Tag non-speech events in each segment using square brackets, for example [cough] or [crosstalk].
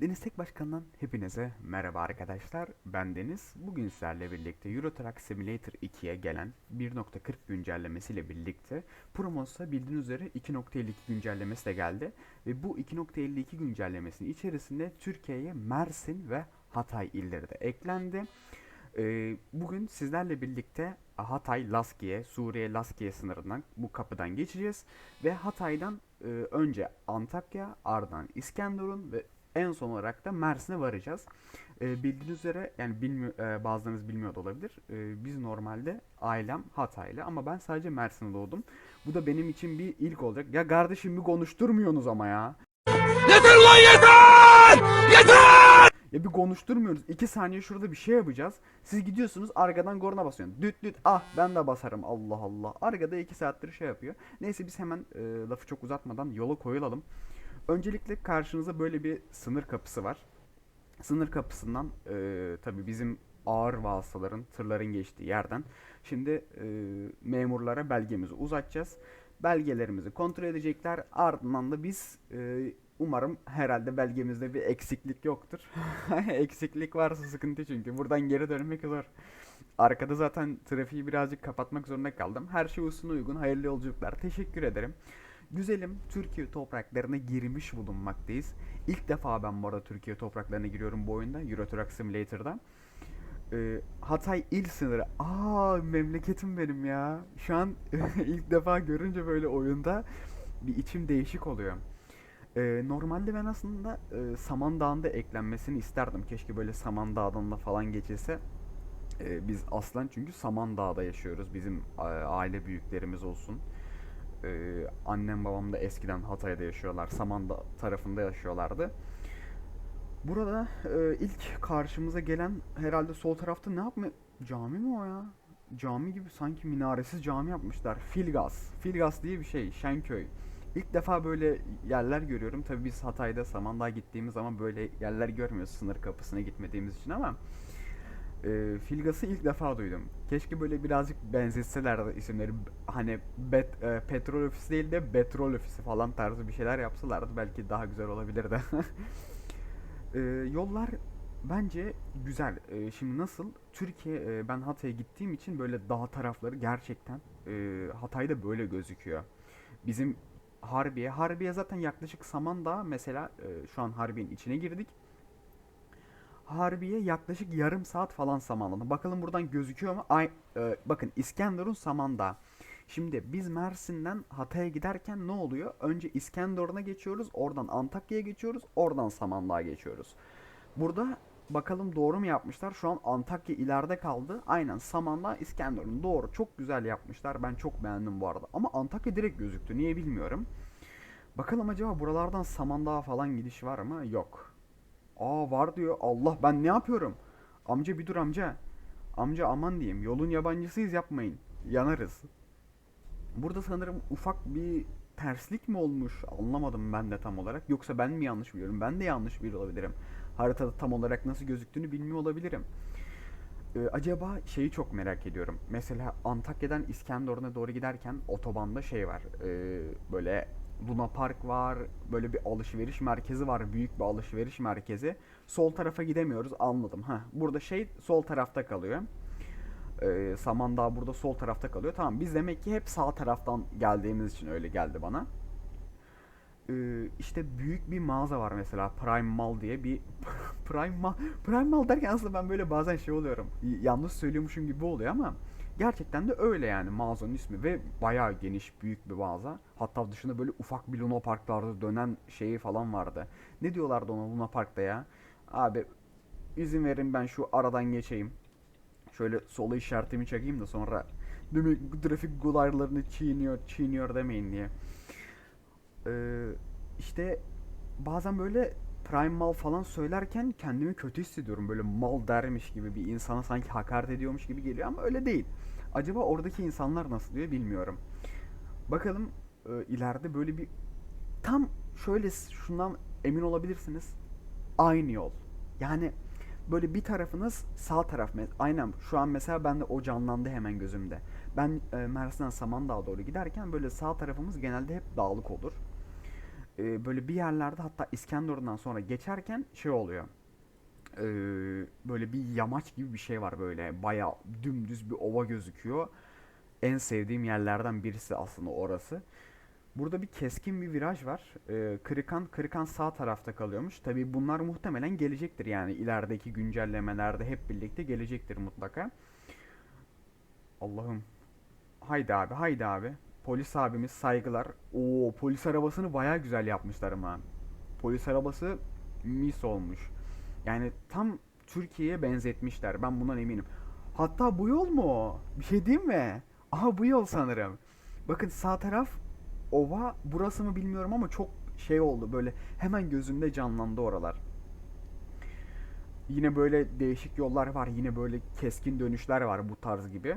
Deniz Tek Başkan'dan hepinize merhaba arkadaşlar. Ben Deniz. Bugün sizlerle birlikte Euro Truck Simulator 2'ye gelen 1.40 güncellemesiyle birlikte Promos'a bildiğiniz üzere 2.52 güncellemesi de geldi. Ve bu 2.52 güncellemesinin içerisinde Türkiye'ye Mersin ve Hatay illeri de eklendi. Ee, bugün sizlerle birlikte Hatay Laskiye, Suriye Laskiye sınırından bu kapıdan geçeceğiz ve Hatay'dan e, önce Antakya, ardından İskenderun ve en son olarak da Mersin'e varacağız. E, bildiğiniz üzere yani bilmiyor, e, bazılarınız bilmiyor da olabilir. E, biz normalde ailem Hataylı ama ben sadece Mersin'de doğdum. Bu da benim için bir ilk olacak. Ya kardeşim bir konuşturmuyorsunuz ama ya. Yeter ulan yeter! Yeter! Ya bir konuşturmuyoruz. İki saniye şurada bir şey yapacağız. Siz gidiyorsunuz arkadan korna basıyorsun. Düt düt ah ben de basarım Allah Allah. Arkada iki saattir şey yapıyor. Neyse biz hemen e, lafı çok uzatmadan yola koyulalım. Öncelikle karşınıza böyle bir sınır kapısı var. Sınır kapısından e, tabi bizim ağır vasıtaların, tırların geçtiği yerden şimdi e, memurlara belgemizi uzatacağız. Belgelerimizi kontrol edecekler. Ardından da biz e, umarım herhalde belgemizde bir eksiklik yoktur. [laughs] eksiklik varsa sıkıntı çünkü buradan geri dönmek zor. Arkada zaten trafiği birazcık kapatmak zorunda kaldım. Her şey usulüne uygun. Hayırlı yolculuklar. Teşekkür ederim. Güzelim Türkiye topraklarına girmiş bulunmaktayız. İlk defa ben bu arada Türkiye topraklarına giriyorum bu oyunda. Euro Truck Simulator'da. Ee, Hatay il sınırı. Aa memleketim benim ya. Şu an [laughs] ilk defa görünce böyle oyunda bir içim değişik oluyor. Ee, normalde ben aslında e, Samandağ'ın eklenmesini isterdim. Keşke böyle Samandağ'dan da falan geçilse. Ee, biz aslen çünkü Samandağ'da yaşıyoruz. Bizim a- aile büyüklerimiz olsun. Ee, annem babam da eskiden Hatay'da yaşıyorlar. Samandağ tarafında yaşıyorlardı. Burada e, ilk karşımıza gelen herhalde sol tarafta ne yapma cami mi o ya? Cami gibi sanki minaresiz cami yapmışlar. Filgaz. Filgaz diye bir şey. Şenköy. İlk defa böyle yerler görüyorum. Tabii biz Hatay'da Samandağ'a gittiğimiz zaman böyle yerler görmüyoruz sınır kapısına gitmediğimiz için ama e, Filgas'ı ilk defa duydum. Keşke böyle birazcık benzetselerdi isimleri. Hani bet, e, petrol ofisi değil de petrol ofisi falan tarzı bir şeyler yapsalardı belki daha güzel olabilirdi. [laughs] E, yollar bence güzel. E, şimdi nasıl? Türkiye, e, ben Hatay'a gittiğim için böyle dağ tarafları gerçekten e, Hatay'da böyle gözüküyor. Bizim Harbiye, Harbiye zaten yaklaşık Samandağ mesela e, şu an Harbiye'nin içine girdik. Harbiye yaklaşık yarım saat falan Samandağ'da. Bakalım buradan gözüküyor mu? Ay, e, bakın İskenderun Samandağ. Şimdi biz Mersin'den Hatay'a giderken ne oluyor? Önce İskenderun'a geçiyoruz, oradan Antakya'ya geçiyoruz, oradan Samandağ'a geçiyoruz. Burada bakalım doğru mu yapmışlar? Şu an Antakya ileride kaldı. Aynen Samandağ, İskenderun. Doğru. Çok güzel yapmışlar. Ben çok beğendim bu arada. Ama Antakya direkt gözüktü. Niye bilmiyorum. Bakalım acaba buralardan Samandağ'a falan gidiş var mı? Yok. Aa var diyor. Allah ben ne yapıyorum? Amca bir dur amca. Amca aman diyeyim. Yolun yabancısıyız yapmayın. Yanarız. Burada sanırım ufak bir terslik mi olmuş? Anlamadım ben de tam olarak. Yoksa ben mi yanlış biliyorum? Ben de yanlış biliyor olabilirim. Haritada tam olarak nasıl gözüktüğünü bilmiyor olabilirim. Ee, acaba şeyi çok merak ediyorum. Mesela Antakya'dan İskenderun'a doğru giderken otobanda şey var. Ee, böyle Luna Park var. Böyle bir alışveriş merkezi var. Büyük bir alışveriş merkezi. Sol tarafa gidemiyoruz. Anladım. Ha, burada şey sol tarafta kalıyor. Ee, Samandağ burada sol tarafta kalıyor. Tamam biz demek ki hep sağ taraftan geldiğimiz için öyle geldi bana. Ee, işte büyük bir mağaza var mesela Prime Mall diye bir [laughs] Prime Mall Prime Mall derken aslında ben böyle bazen şey oluyorum. Yanlış söylüyormuşum gibi oluyor ama gerçekten de öyle yani mağazanın ismi ve bayağı geniş büyük bir mağaza. Hatta dışında böyle ufak bir Luna Parklarda dönen şeyi falan vardı. Ne diyorlardı ona Luna Park'ta ya? Abi izin verin ben şu aradan geçeyim. Şöyle sola işaretimi çekeyim de sonra demek trafik gulaylarını çiğniyor, çiğniyor demeyin diye. Ee, işte bazen böyle Prime Mal falan söylerken kendimi kötü hissediyorum. Böyle mal dermiş gibi bir insana sanki hakaret ediyormuş gibi geliyor ama öyle değil. Acaba oradaki insanlar nasıl diyor bilmiyorum. Bakalım e, ileride böyle bir tam şöyle şundan emin olabilirsiniz. Aynı yol. Yani böyle bir tarafınız sağ taraf. Aynen şu an mesela bende o canlandı hemen gözümde. Ben e, Mersin'den Samandağ'a doğru giderken böyle sağ tarafımız genelde hep dağlık olur. E, böyle bir yerlerde hatta İskenderun'dan sonra geçerken şey oluyor. E, böyle bir yamaç gibi bir şey var böyle. Bayağı dümdüz bir ova gözüküyor. En sevdiğim yerlerden birisi aslında orası. Burada bir keskin bir viraj var. Ee, Kırıkan, Kırıkan sağ tarafta kalıyormuş. Tabii bunlar muhtemelen gelecektir yani ilerideki güncellemelerde hep birlikte gelecektir mutlaka. Allah'ım. Haydi abi, haydi abi. Polis abimiz saygılar. Oo, polis arabasını baya güzel yapmışlar ama. Polis arabası mis olmuş. Yani tam Türkiye'ye benzetmişler. Ben bundan eminim. Hatta bu yol mu o? Bir şey diyeyim mi? Aha bu yol sanırım. Bakın sağ taraf ova. Burası mı bilmiyorum ama çok şey oldu. Böyle hemen gözümde canlandı oralar. Yine böyle değişik yollar var. Yine böyle keskin dönüşler var bu tarz gibi.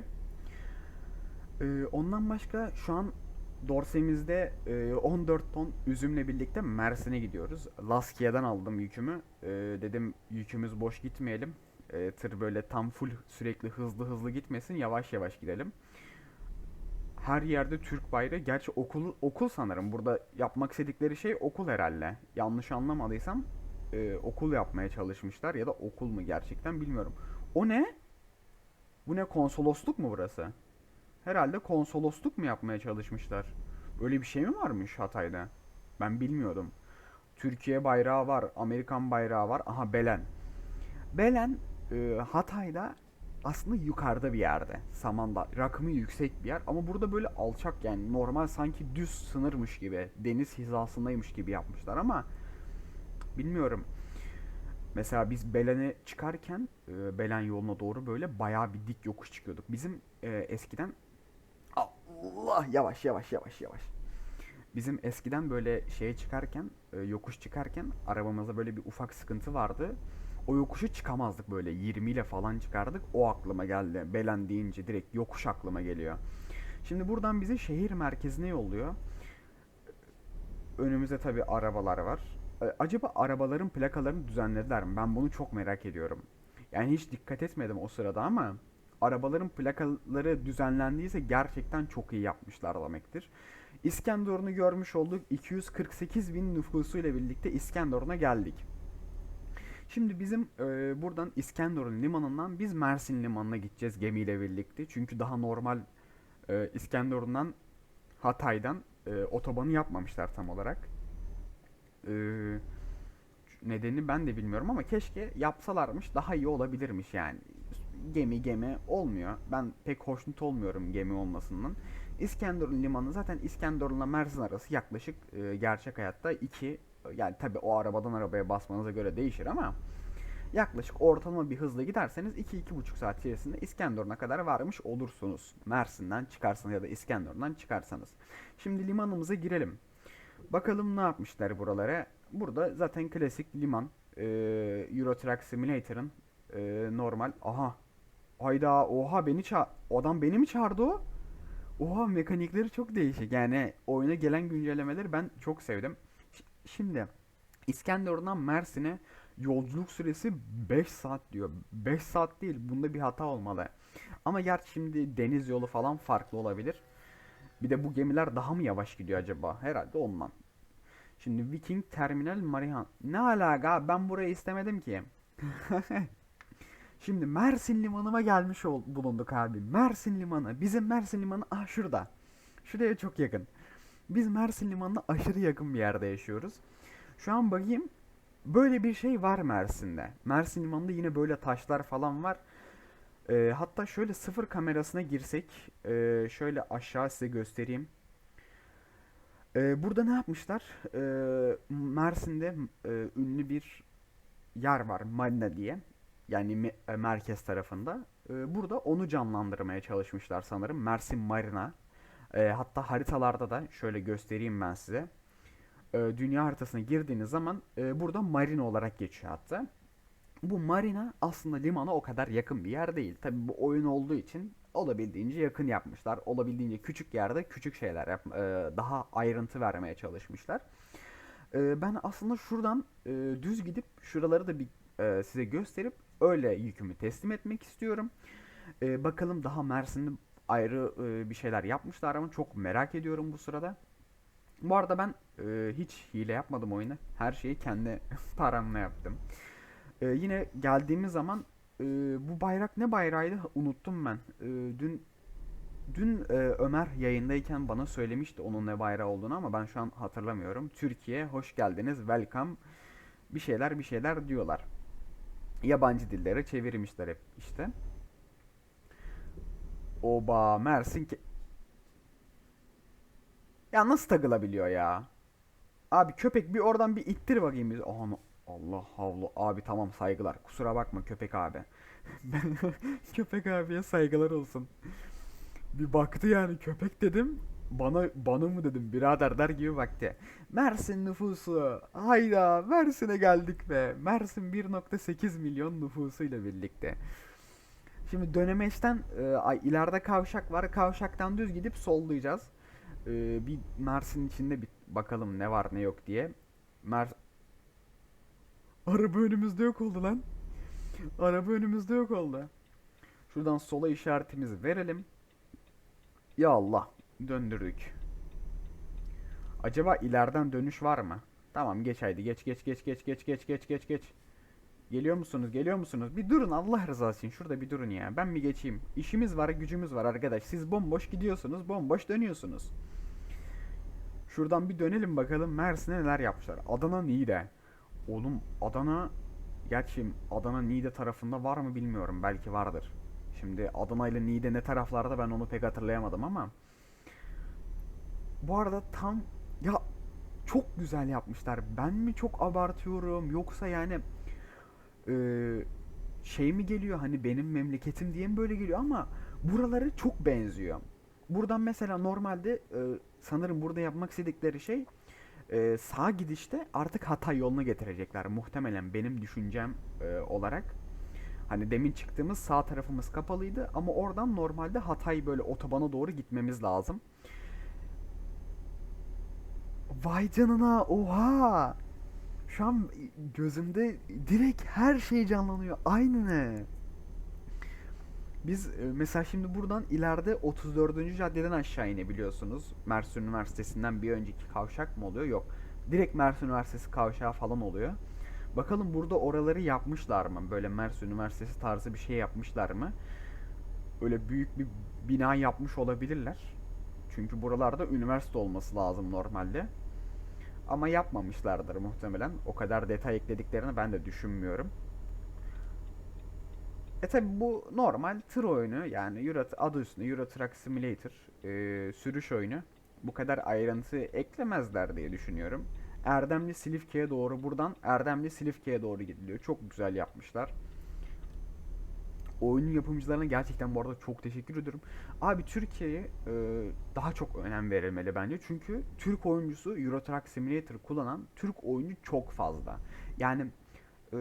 Ee, ondan başka şu an Dorsemizde e, 14 ton üzümle birlikte Mersin'e gidiyoruz. Laskia'dan aldım yükümü. Ee, dedim yükümüz boş gitmeyelim. Ee, tır böyle tam full sürekli hızlı hızlı gitmesin. Yavaş yavaş gidelim. Her yerde Türk bayrağı. Gerçi okul okul sanırım. Burada yapmak istedikleri şey okul herhalde. Yanlış anlamadıysam e, okul yapmaya çalışmışlar ya da okul mu gerçekten bilmiyorum. O ne? Bu ne konsolosluk mu burası? Herhalde konsolosluk mu yapmaya çalışmışlar? Öyle bir şey mi varmış Hatay'da? Ben bilmiyordum. Türkiye bayrağı var, Amerikan bayrağı var. Aha Belen. Belen e, Hatay'da aslında yukarıda bir yerde. Samanda. Rakımı yüksek bir yer ama burada böyle alçak yani normal sanki düz sınırmış gibi. Deniz hizasındaymış gibi yapmışlar ama bilmiyorum. Mesela biz Belen'e çıkarken e, Belen yoluna doğru böyle bayağı bir dik yokuş çıkıyorduk. Bizim e, eskiden Allah yavaş yavaş yavaş yavaş. Bizim eskiden böyle şeye çıkarken, e, yokuş çıkarken arabamızda böyle bir ufak sıkıntı vardı. O yokuşu çıkamazdık böyle 20 ile falan çıkardık. O aklıma geldi. Belen deyince direkt yokuş aklıma geliyor. Şimdi buradan bizi şehir merkezine yolluyor. Önümüzde tabii arabalar var. E, Acaba arabaların plakalarını düzenlediler mi? Ben bunu çok merak ediyorum. Yani hiç dikkat etmedim o sırada ama arabaların plakaları düzenlendiyse gerçekten çok iyi yapmışlar demektir. İskenderun'u görmüş olduk. 248 bin nüfusuyla birlikte İskenderun'a geldik. Şimdi bizim e, buradan İskenderun limanından biz Mersin limanına gideceğiz gemiyle birlikte. Çünkü daha normal e, İskenderun'dan Hatay'dan e, otobanı yapmamışlar tam olarak. E, nedenini ben de bilmiyorum ama keşke yapsalarmış daha iyi olabilirmiş yani. Gemi gemi olmuyor. Ben pek hoşnut olmuyorum gemi olmasından. İskenderun limanı zaten İskenderun'la Mersin arası yaklaşık e, gerçek hayatta 2 yani tabi o arabadan arabaya basmanıza göre değişir ama yaklaşık ortalama bir hızla giderseniz 2-2,5 saat içerisinde İskenderun'a kadar varmış olursunuz. Mersin'den çıkarsanız ya da İskenderun'dan çıkarsanız. Şimdi limanımıza girelim. Bakalım ne yapmışlar buralara. Burada zaten klasik liman. Ee, Euro Truck Simulator'ın e, normal. Aha. Hayda oha beni ça adam beni mi çağırdı o? Oha mekanikleri çok değişik. Yani oyuna gelen güncellemeleri ben çok sevdim. Şimdi İskenderun'dan Mersin'e yolculuk süresi 5 saat diyor. 5 saat değil. Bunda bir hata olmalı. Ama gerçi şimdi deniz yolu falan farklı olabilir. Bir de bu gemiler daha mı yavaş gidiyor acaba? Herhalde ondan. Şimdi Viking Terminal Marihan. Ne alaka? Ben burayı istemedim ki. [laughs] Şimdi Mersin limanıma gelmiş ol bulunduk abi. Mersin limanı. Bizim Mersin limanı ah şurada. Şuraya çok yakın. Biz Mersin limanına aşırı yakın bir yerde yaşıyoruz. Şu an bakayım. Böyle bir şey var Mersin'de. Mersin limanında yine böyle taşlar falan var. Ee, hatta şöyle sıfır kamerasına girsek. ee, şöyle aşağı size göstereyim. Ee, burada ne yapmışlar? Ee, Mersin'de e, ünlü bir yer var Marina diye. Yani e, merkez tarafında. Ee, burada onu canlandırmaya çalışmışlar sanırım. Mersin Marina. Ee, hatta haritalarda da şöyle göstereyim ben size. Dünya haritasına girdiğiniz zaman e, burada marina olarak geçiyor hatta. Bu marina aslında limana o kadar yakın bir yer değil. Tabii bu oyun olduğu için olabildiğince yakın yapmışlar. Olabildiğince küçük yerde küçük şeyler yap, e, daha ayrıntı vermeye çalışmışlar. E, ben aslında şuradan e, düz gidip şuraları da bir e, size gösterip öyle yükümü teslim etmek istiyorum. E, bakalım daha Mersin'de ayrı e, bir şeyler yapmışlar ama çok merak ediyorum bu sırada. Bu arada ben e, hiç hile yapmadım oyuna. Her şeyi kendi [laughs] paramla yaptım. E, yine geldiğimiz zaman e, bu bayrak ne bayrağıydı unuttum ben. E, dün dün e, Ömer yayındayken bana söylemişti onun ne bayrağı olduğunu ama ben şu an hatırlamıyorum. Türkiye hoş geldiniz, welcome bir şeyler bir şeyler diyorlar. Yabancı dillere çevirmişler hep işte. Oba Mersin ki... Ya nasıl takılabiliyor ya? Abi köpek bir oradan bir ittir bakayım biz. Aha, Allah havlu. Abi tamam saygılar. Kusura bakma köpek abi. [laughs] [laughs] Köpek abiye saygılar olsun. Bir baktı yani köpek dedim. Bana bana mı dedim birader der gibi baktı. Mersin nüfusu. Hayda Mersin'e geldik be. Mersin 1.8 milyon nüfusuyla birlikte. Şimdi dönemeçten e, ileride kavşak var. Kavşaktan düz gidip sollayacağız. E, bir Mersin içinde bir bakalım ne var ne yok diye. Mer Araba önümüzde yok oldu lan. Araba önümüzde yok oldu. Şuradan sola işaretimizi verelim. Ya Allah. Döndürdük. Acaba ileriden dönüş var mı? Tamam geç haydi geç geç geç geç geç geç geç geç geç. Geliyor musunuz? Geliyor musunuz? Bir durun Allah rızası için. Şurada bir durun ya. Ben bir geçeyim. İşimiz var, gücümüz var arkadaş. Siz bomboş gidiyorsunuz, bomboş dönüyorsunuz. Şuradan bir dönelim bakalım Mersin'e neler yapmışlar. Adana Niğde. Oğlum Adana Gerçi Adana Niğde tarafında var mı bilmiyorum. Belki vardır. Şimdi Adana ile Niğde ne taraflarda ben onu pek hatırlayamadım ama. Bu arada tam ya çok güzel yapmışlar. Ben mi çok abartıyorum yoksa yani eee, şey mi geliyor hani benim memleketim diye mi böyle geliyor ama buraları çok benziyor. Buradan mesela normalde e, sanırım burada yapmak istedikleri şey e, sağ gidişte artık Hatay yoluna getirecekler muhtemelen benim düşüncem e, olarak. Hani demin çıktığımız sağ tarafımız kapalıydı ama oradan normalde Hatay böyle otobana doğru gitmemiz lazım. Vay canına oha! Şu an gözümde direkt her şey canlanıyor. Aynı. Biz e, mesela şimdi buradan ileride 34. caddeden aşağı inebiliyorsunuz. Mersin Üniversitesi'nden bir önceki kavşak mı oluyor? Yok. Direkt Mersin Üniversitesi kavşağı falan oluyor. Bakalım burada oraları yapmışlar mı? Böyle Mersin Üniversitesi tarzı bir şey yapmışlar mı? Öyle büyük bir bina yapmış olabilirler. Çünkü buralarda üniversite olması lazım normalde. Ama yapmamışlardır muhtemelen. O kadar detay eklediklerini ben de düşünmüyorum. E tabi bu normal tır oyunu yani Euro, adı üstünde Euro Truck Simulator e, sürüş oyunu. Bu kadar ayrıntı eklemezler diye düşünüyorum. Erdemli Silifke'ye doğru buradan Erdemli Silifke'ye doğru gidiliyor. Çok güzel yapmışlar. Oyunun yapımcılarına gerçekten bu arada çok teşekkür ediyorum. Abi Türkiye'ye e, daha çok önem verilmeli bence. Çünkü Türk oyuncusu Euro Truck Simulator kullanan Türk oyuncu çok fazla. Yani e,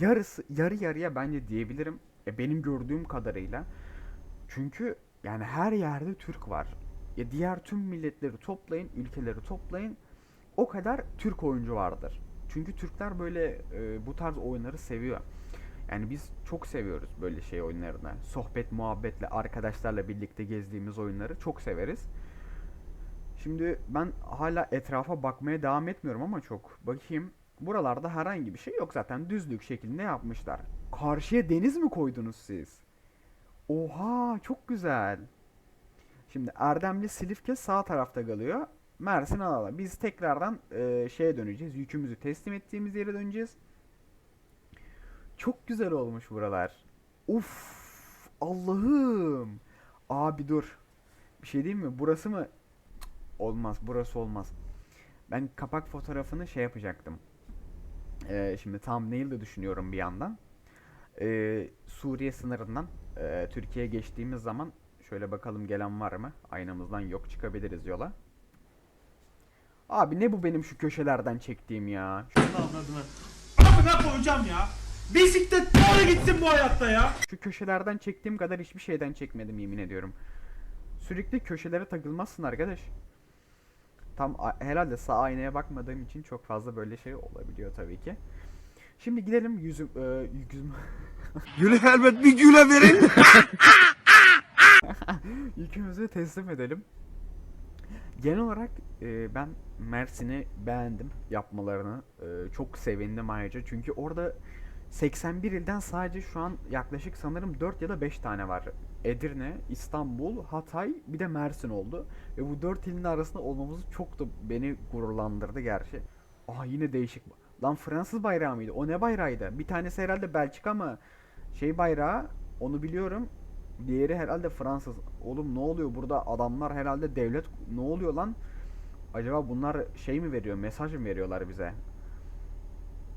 yarısı yarı yarıya bence diyebilirim. E, benim gördüğüm kadarıyla. Çünkü yani her yerde Türk var. Ya diğer tüm milletleri toplayın, ülkeleri toplayın. O kadar Türk oyuncu vardır. Çünkü Türkler böyle e, bu tarz oyunları seviyor. Yani biz çok seviyoruz böyle şey oyunlarını. Sohbet, muhabbetle, arkadaşlarla birlikte gezdiğimiz oyunları çok severiz. Şimdi ben hala etrafa bakmaya devam etmiyorum ama çok. Bakayım. Buralarda herhangi bir şey yok zaten. Düzlük şeklinde yapmışlar. Karşıya deniz mi koydunuz siz? Oha çok güzel. Şimdi Erdemli Silifke sağ tarafta kalıyor. Mersin Alala. Biz tekrardan e, şeye döneceğiz. Yükümüzü teslim ettiğimiz yere döneceğiz. Çok güzel olmuş buralar. Uf, Allah'ım. Abi dur. Bir şey diyeyim mi? Burası mı? Olmaz. Burası olmaz. Ben kapak fotoğrafını şey yapacaktım. Ee, şimdi thumbnail de düşünüyorum bir yandan. Ee, Suriye sınırından e, Türkiye'ye geçtiğimiz zaman şöyle bakalım gelen var mı? Aynamızdan yok çıkabiliriz yola. Abi ne bu benim şu köşelerden çektiğim ya? avradını. Amına koyacağım ya. Bisiklet doğru gitsin bu hayatta ya. Şu köşelerden çektiğim kadar hiçbir şeyden çekmedim yemin ediyorum. Sürekli köşelere takılmazsın arkadaş. Tam herhalde sağ aynaya bakmadığım için çok fazla böyle şey olabiliyor tabii ki. Şimdi gidelim yüzüm e, yüzüm [laughs] Güle elbet bir güle verin. [laughs] yükümüzü teslim edelim. Genel olarak e, ben Mersin'i beğendim yapmalarını. E, çok sevindim ayrıca. Çünkü orada 81 ilden sadece şu an yaklaşık sanırım 4 ya da 5 tane var. Edirne, İstanbul, Hatay bir de Mersin oldu. Ve bu 4 ilin arasında olmamız çok da beni gururlandırdı gerçi. Aa yine değişik. Lan Fransız bayrağı mıydı? O ne bayrağıydı? Bir tanesi herhalde Belçika ama şey bayrağı onu biliyorum. Diğeri herhalde Fransız. Oğlum ne oluyor burada? Adamlar herhalde devlet ne oluyor lan? Acaba bunlar şey mi veriyor? Mesaj mı veriyorlar bize?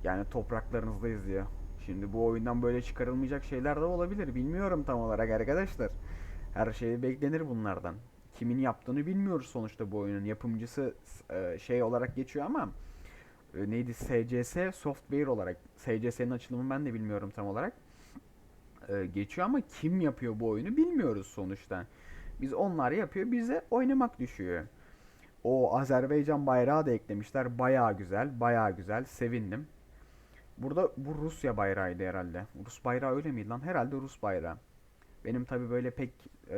Yani topraklarınızdayız diye. Şimdi bu oyundan böyle çıkarılmayacak şeyler de olabilir. Bilmiyorum tam olarak arkadaşlar. Her şey beklenir bunlardan. Kimin yaptığını bilmiyoruz sonuçta bu oyunun. Yapımcısı e, şey olarak geçiyor ama e, neydi SCS Software olarak. SCS'nin açılımını ben de bilmiyorum tam olarak. E, geçiyor ama kim yapıyor bu oyunu bilmiyoruz sonuçta. Biz onlar yapıyor bize oynamak düşüyor. O Azerbaycan bayrağı da eklemişler. Bayağı güzel, bayağı güzel. Sevindim. Burada bu Rusya bayrağıydı herhalde. Rus bayrağı öyle miydi lan? Herhalde Rus bayrağı. Benim tabi böyle pek e,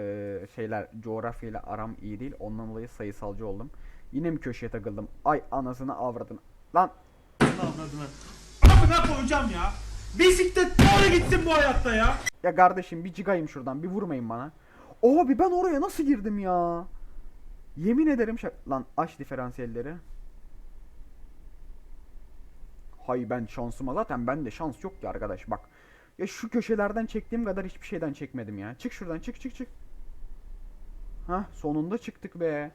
şeyler coğrafyayla aram iyi değil. Ondan dolayı sayısalcı oldum. Yine mi köşeye takıldım? Ay anasını avradın. Lan avradını. Amına koyacağım ya. Bisiklet doğru gitsin bu hayatta ya. ya kardeşim bir cigayım şuradan. Bir vurmayın bana. Abi ben oraya nasıl girdim ya? Yemin ederim şa- lan aç diferansiyelleri. Hay ben şansıma zaten bende şans yok ki arkadaş bak. Ya şu köşelerden çektiğim kadar hiçbir şeyden çekmedim ya. Çık şuradan çık çık çık. Hah sonunda çıktık be.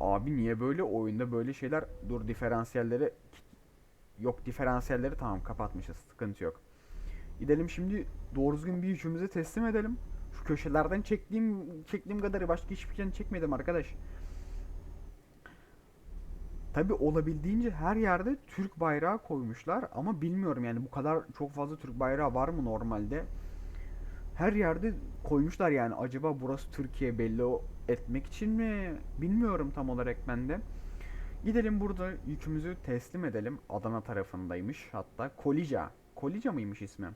Abi niye böyle oyunda böyle şeyler dur diferansiyelleri yok diferansiyelleri tamam kapatmışız sıkıntı yok. Gidelim şimdi doğru düzgün bir üçümüze teslim edelim. Şu köşelerden çektiğim çektiğim kadarı başka hiçbir şeyden çekmedim arkadaş. Tabi olabildiğince her yerde Türk bayrağı koymuşlar ama bilmiyorum yani bu kadar çok fazla Türk bayrağı var mı normalde? Her yerde koymuşlar yani acaba burası Türkiye belli etmek için mi? Bilmiyorum tam olarak ben de. Gidelim burada yükümüzü teslim edelim. Adana tarafındaymış hatta. Kolica. Kolica mıymış ismi?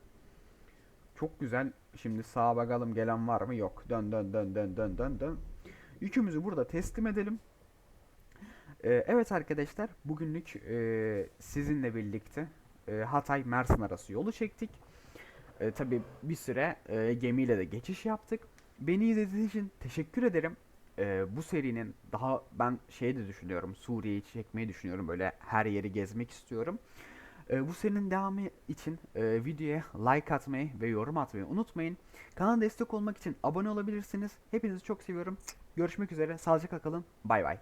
Çok güzel. Şimdi sağa bakalım gelen var mı? Yok. Dön dön dön dön dön dön dön. Yükümüzü burada teslim edelim. Ee, evet arkadaşlar bugünlük e, sizinle birlikte e, Hatay Mersin arası yolu çektik. E, tabii bir süre e, gemiyle de geçiş yaptık. Beni izlediğiniz için teşekkür ederim. Bu serinin daha ben şey de düşünüyorum Suriye'yi çekmeyi düşünüyorum böyle her yeri gezmek istiyorum. Bu serinin devamı için videoya like atmayı ve yorum atmayı unutmayın. Kanala destek olmak için abone olabilirsiniz. Hepinizi çok seviyorum. Görüşmek üzere. Sağlıcakla kalın. Bay bay.